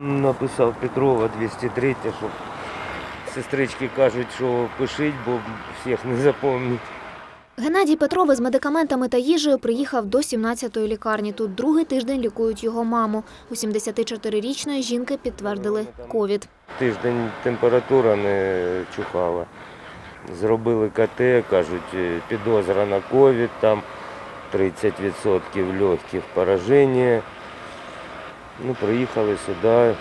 Написав Петрова 203, щоб сестрички кажуть, що пишіть, бо всіх не запомнить. Геннадій Петров із медикаментами та їжею приїхав до 17-ї лікарні. Тут другий тиждень лікують його маму. У 74-річної жінки підтвердили ковід. Тиждень температура не чухала. Зробили КТ, кажуть, підозра на ковід, там 30% легких пораження. Ну, приїхали сюди,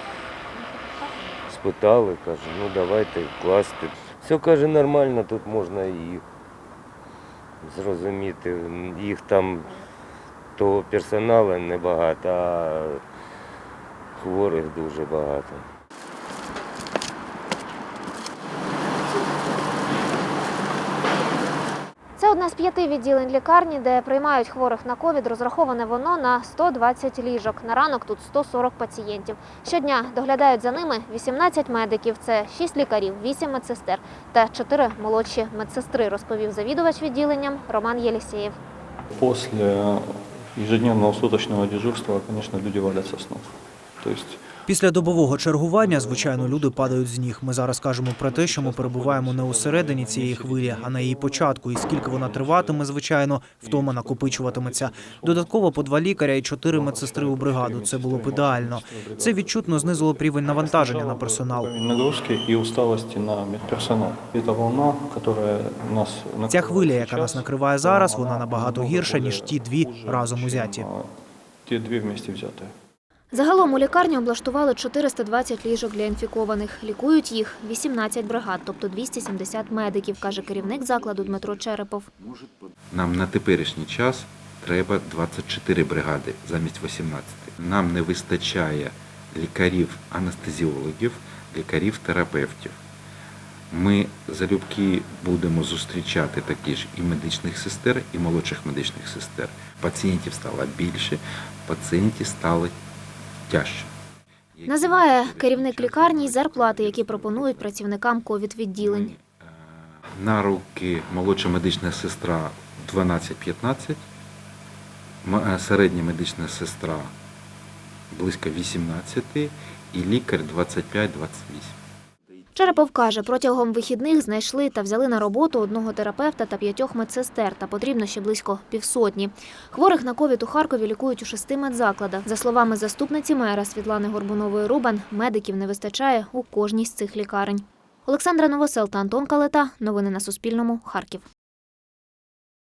спитали, каже, ну давайте класти. Все каже нормально, тут можна і зрозуміти. Їх там того персоналу небагато, а хворих дуже багато. Це одне з п'яти відділень лікарні, де приймають хворих на ковід. Розраховане воно на 120 ліжок. На ранок тут 140 пацієнтів. Щодня доглядають за ними 18 медиків. Це 6 лікарів, 8 медсестер та 4 молодші медсестри, розповів завідувач відділенням Роман Єлісєєв. После ежедневного суточного дежурства, конечно, люди валятся с ног. То Після добового чергування, звичайно, люди падають з ніг. Ми зараз кажемо про те, що ми перебуваємо не у середині цієї хвилі, а на її початку. І скільки вона триватиме, звичайно, втома накопичуватиметься. Додатково по два лікаря і чотири медсестри у бригаду. Це було б ідеально. Це відчутно знизило б рівень навантаження на персонал. уровень нагрузки и усталости на медперсонал. Это волна, которая нас Ця накрывает хвиля, яка сейчас, нас накриває зараз, вона она набагато намного гірша более ніж ті дві хуже, разом чем, узяті. а, Те две вместе взятые. Загалом у лікарні облаштували 420 ліжок для інфікованих. Лікують їх 18 бригад, тобто 270 медиків, каже керівник закладу Дмитро Черепов. Нам на теперішній час треба 24 бригади замість 18. Нам не вистачає лікарів-анестезіологів, лікарів-терапевтів. Ми залюбки будемо зустрічати такі ж і медичних сестер, і молодших медичних сестер. Пацієнтів стало більше, пацієнтів стало тяжче. Називає керівник лікарні й зарплати, які пропонують працівникам ковід-відділень. На руки молодша медична сестра 12-15, е, середня медична сестра близько 18 і лікар 25-28. Черепов каже, протягом вихідних знайшли та взяли на роботу одного терапевта та п'ятьох медсестер, та потрібно ще близько півсотні. Хворих на ковід у Харкові лікують у шести медзакладах. За словами заступниці мера Світлани Горбунової Рубан, медиків не вистачає у кожній з цих лікарень. Олександра Новосел та Антон Калета. Новини на Суспільному. Харків.